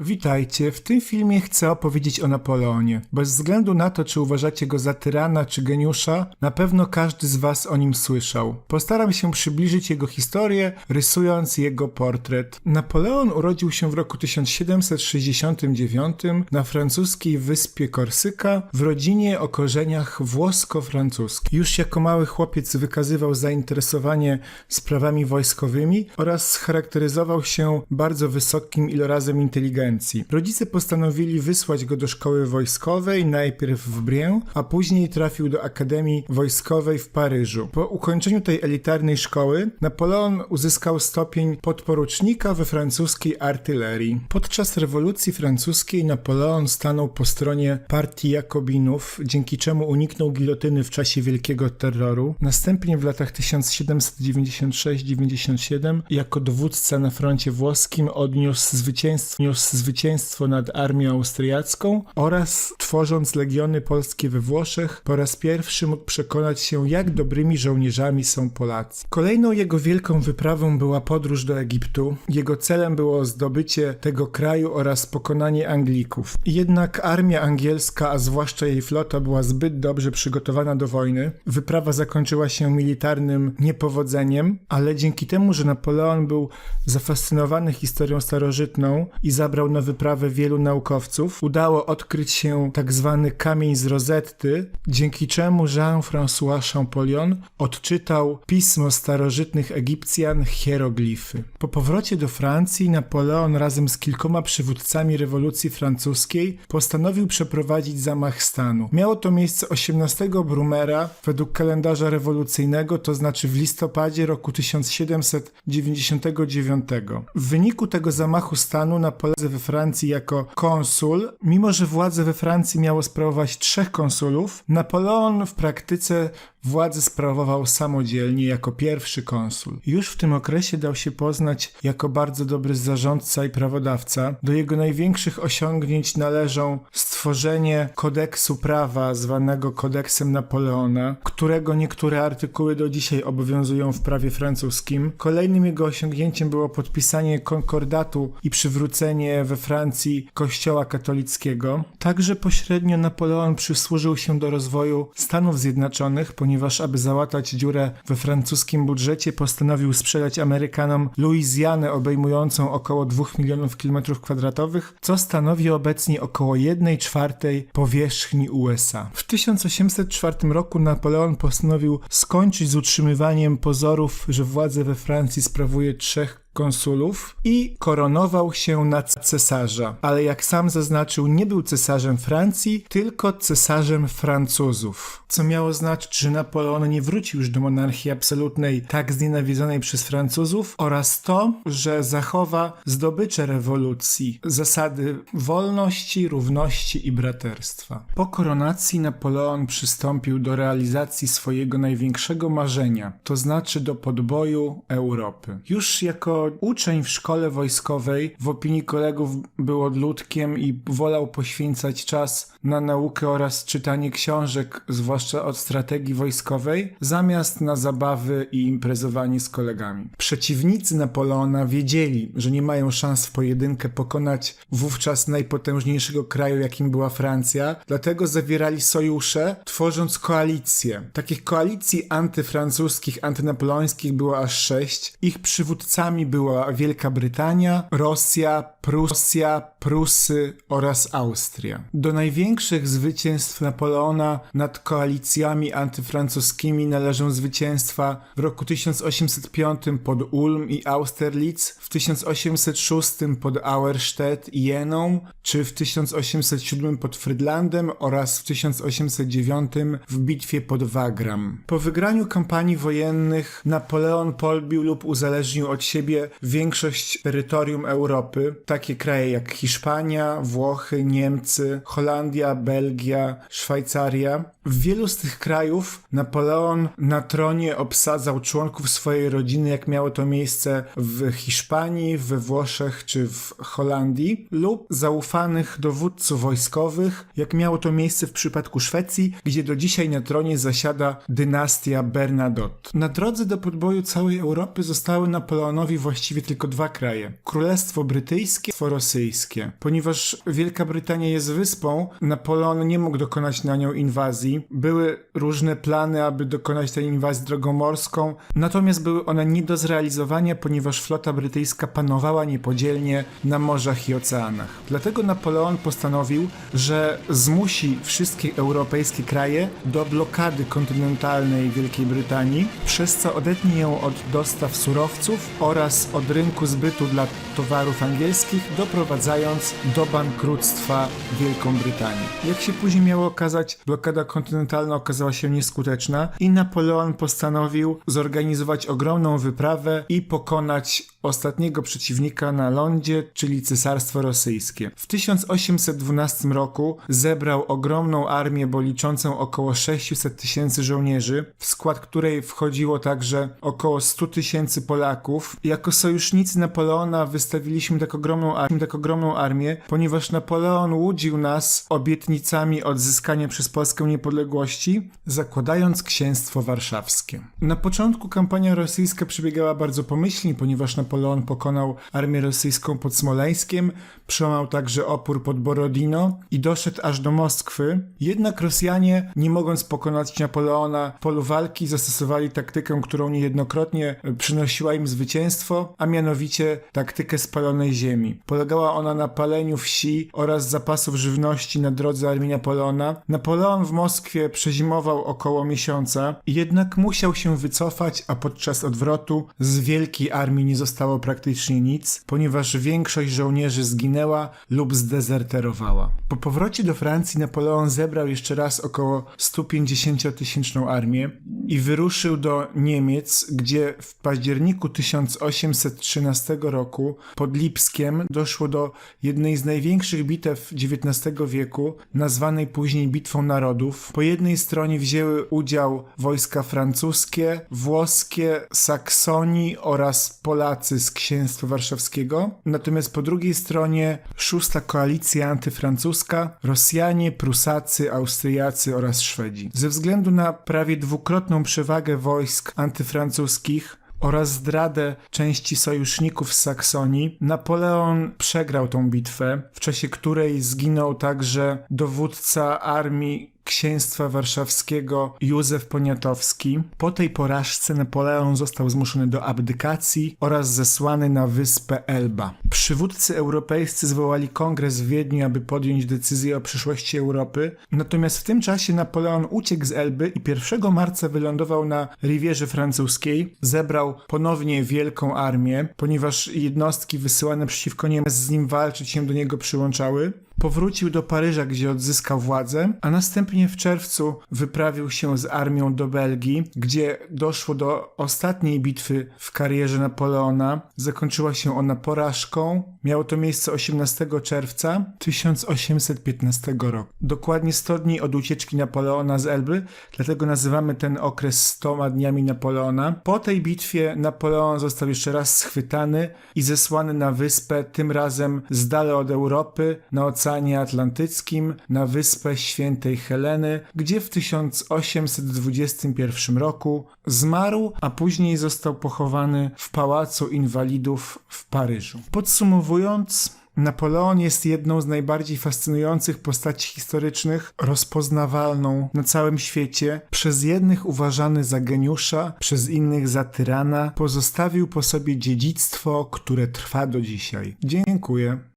Witajcie, w tym filmie chcę opowiedzieć o Napoleonie. Bez względu na to, czy uważacie go za tyrana czy geniusza, na pewno każdy z was o nim słyszał. Postaram się przybliżyć jego historię, rysując jego portret. Napoleon urodził się w roku 1769 na francuskiej wyspie Korsyka w rodzinie o korzeniach włosko-francuskich. Już jako mały chłopiec wykazywał zainteresowanie sprawami wojskowymi oraz scharakteryzował się bardzo wysokim ilorazem inteligencji. Rodzice postanowili wysłać go do szkoły wojskowej, najpierw w Brienne, a później trafił do Akademii Wojskowej w Paryżu. Po ukończeniu tej elitarnej szkoły Napoleon uzyskał stopień podporucznika we francuskiej artylerii. Podczas rewolucji francuskiej Napoleon stanął po stronie partii Jakobinów, dzięki czemu uniknął gilotyny w czasie Wielkiego Terroru. Następnie w latach 1796-97 jako dowódca na froncie włoskim odniósł zwycięstwo, niósł zwycięstwo nad armią austriacką oraz tworząc legiony polskie we Włoszech po raz pierwszy mógł przekonać się jak dobrymi żołnierzami są Polacy. Kolejną jego wielką wyprawą była podróż do Egiptu. Jego celem było zdobycie tego kraju oraz pokonanie Anglików. Jednak armia angielska, a zwłaszcza jej flota była zbyt dobrze przygotowana do wojny. Wyprawa zakończyła się militarnym niepowodzeniem, ale dzięki temu, że Napoleon był zafascynowany historią starożytną i zabrał na wyprawę wielu naukowców, udało odkryć się tak zwany kamień z Rozetty, dzięki czemu Jean-François Champollion odczytał pismo starożytnych Egipcjan hieroglify. Po powrocie do Francji Napoleon razem z kilkoma przywódcami rewolucji francuskiej postanowił przeprowadzić zamach stanu. Miało to miejsce 18 Brumera według kalendarza rewolucyjnego, to znaczy w listopadzie roku 1799. W wyniku tego zamachu stanu Napoleon we Francji jako konsul, mimo że władzę we Francji miało sprawować trzech konsulów, Napoleon w praktyce władzę sprawował samodzielnie jako pierwszy konsul. Już w tym okresie dał się poznać jako bardzo dobry zarządca i prawodawca. Do jego największych osiągnięć należą stworzenie kodeksu prawa zwanego kodeksem Napoleona, którego niektóre artykuły do dzisiaj obowiązują w prawie francuskim. Kolejnym jego osiągnięciem było podpisanie konkordatu i przywrócenie we Francji kościoła katolickiego. Także pośrednio Napoleon przysłużył się do rozwoju Stanów Zjednoczonych, ponieważ aby załatać dziurę we francuskim budżecie postanowił sprzedać Amerykanom Luizjanę obejmującą około 2 milionów kilometrów kwadratowych, co stanowi obecnie około 1 czwartej powierzchni USA. W 1804 roku Napoleon postanowił skończyć z utrzymywaniem pozorów, że władzę we Francji sprawuje trzech konsulów i koronował się na cesarza. Ale jak sam zaznaczył, nie był cesarzem Francji, tylko cesarzem Francuzów. Co miało znaczyć, że Napoleon nie wrócił już do monarchii absolutnej, tak znienawidzonej przez Francuzów, oraz to, że zachowa zdobycze rewolucji, zasady wolności, równości i braterstwa. Po koronacji Napoleon przystąpił do realizacji swojego największego marzenia, to znaczy do podboju Europy. Już jako uczeń w szkole wojskowej w opinii kolegów był odludkiem i wolał poświęcać czas na naukę oraz czytanie książek, zwłaszcza od strategii wojskowej, zamiast na zabawy i imprezowanie z kolegami. Przeciwnicy Napoleona wiedzieli, że nie mają szans w pojedynkę pokonać wówczas najpotężniejszego kraju, jakim była Francja, dlatego zawierali sojusze, tworząc koalicje. Takich koalicji antyfrancuskich, antynapoleońskich było aż sześć. Ich przywódcami była Wielka Brytania, Rosja, Prusja, Prusy oraz Austria. Do największych zwycięstw Napoleona nad koalicjami antyfrancuskimi należą zwycięstwa w roku 1805 pod Ulm i Austerlitz, w 1806 pod Auerstedt i Jeną, czy w 1807 pod Frydlandem oraz w 1809 w bitwie pod Wagram. Po wygraniu kampanii wojennych Napoleon podbił lub uzależnił od siebie większość terytorium Europy, takie kraje jak Hiszpania, Włochy, Niemcy, Holandia, Belgia, Szwajcaria. W wielu z tych krajów Napoleon na tronie obsadzał członków swojej rodziny, jak miało to miejsce w Hiszpanii, we Włoszech czy w Holandii, lub zaufanych dowódców wojskowych, jak miało to miejsce w przypadku Szwecji, gdzie do dzisiaj na tronie zasiada dynastia Bernadotte. Na drodze do podboju całej Europy zostały Napoleonowi właściwie tylko dwa kraje. Królestwo Brytyjskie, Królestwo Rosyjskie. Ponieważ Wielka Brytania jest wyspą, Napoleon nie mógł dokonać na nią inwazji. Były różne plany, aby dokonać tej inwazji drogą morską, natomiast były one nie do zrealizowania, ponieważ flota brytyjska panowała niepodzielnie na morzach i oceanach. Dlatego Napoleon postanowił, że zmusi wszystkie europejskie kraje do blokady kontynentalnej Wielkiej Brytanii, przez co odetnie ją od dostaw surowców oraz od rynku zbytu dla towarów angielskich, doprowadzając do bankructwa Wielką Brytanię. Jak się później miało okazać, blokada kontynentalna okazała się nieskuteczna i Napoleon postanowił zorganizować ogromną wyprawę i pokonać ostatniego przeciwnika na lądzie, czyli Cesarstwo Rosyjskie. W 1812 roku zebrał ogromną armię, bo liczącą około 600 tysięcy żołnierzy, w skład której wchodziło także około 100 tysięcy Polaków. Jako sojusznicy Napoleona wystawiliśmy tak ogromną, armię, tak ogromną armię, ponieważ Napoleon łudził nas obietnicami odzyskania przez Polskę niepodległości, zakładając księstwo warszawskie. Na początku kampania rosyjska przebiegała bardzo pomyślnie, ponieważ Napoleon pokonał armię rosyjską pod Smoleńskiem, przełamał także opór pod Borodino i doszedł aż do Moskwy. Jednak Rosjanie, nie mogąc pokonać Napoleona w polu walki, zastosowali taktykę, którą niejednokrotnie przynosiła im zwycięstwo, a mianowicie taktykę spalonej ziemi. Polegała ona na paleniu wsi oraz zapasów żywności na drodze armii Napoleona. Napoleon w Moskwie przezimował około miesiąca, jednak musiał się wycofać, a podczas odwrotu z wielkiej armii nie zostało praktycznie nic, ponieważ większość żołnierzy zginęła lub zdezerterowała. Po powrocie do Francji Napoleon zebrał jeszcze raz około 150-tysięczną armię i wyruszył do Niemiec, gdzie w październiku 1813 roku pod Lipskiem doszło do jednej z największych bitew XIX wieku, nazwanej później Bitwą Narodów. Po jednej stronie wzięły udział wojska francuskie, włoskie, Saksonii oraz Polacy z Księstwa Warszawskiego, natomiast po drugiej stronie szósta koalicja antyfrancuska, Rosjanie, Prusacy, Austriacy oraz Szwedzi. Ze względu na prawie dwukrotną przewagę wojsk antyfrancuskich oraz zdradę części sojuszników z Saksonii, Napoleon przegrał tą bitwę, w czasie której zginął także dowódca armii księstwa warszawskiego Józef Poniatowski. Po tej porażce Napoleon został zmuszony do abdykacji oraz zesłany na wyspę Elba. Przywódcy europejscy zwołali kongres w Wiedniu, aby podjąć decyzję o przyszłości Europy, natomiast w tym czasie Napoleon uciekł z Elby i 1 marca wylądował na Rivierze Francuskiej, zebrał ponownie wielką armię, ponieważ jednostki wysyłane przeciwko niemu z nim walczyć się do niego przyłączały. Powrócił do Paryża, gdzie odzyskał władzę, a następnie w czerwcu wyprawił się z armią do Belgii, gdzie doszło do ostatniej bitwy w karierze Napoleona. Zakończyła się ona porażką. Miało to miejsce 18 czerwca 1815 roku. Dokładnie 100 dni od ucieczki Napoleona z Elby, dlatego nazywamy ten okres 100 dniami Napoleona. Po tej bitwie Napoleon został jeszcze raz schwytany i zesłany na wyspę, tym razem z dala od Europy, na Oceanie Atlantyckim, na wyspę Świętej Heleny, gdzie w 1821 roku zmarł, a później został pochowany w Pałacu Inwalidów w Paryżu. Podsumowując, Napoleon jest jedną z najbardziej fascynujących postaci historycznych, rozpoznawalną na całym świecie, przez jednych uważany za geniusza, przez innych za tyrana, pozostawił po sobie dziedzictwo, które trwa do dzisiaj. Dziękuję.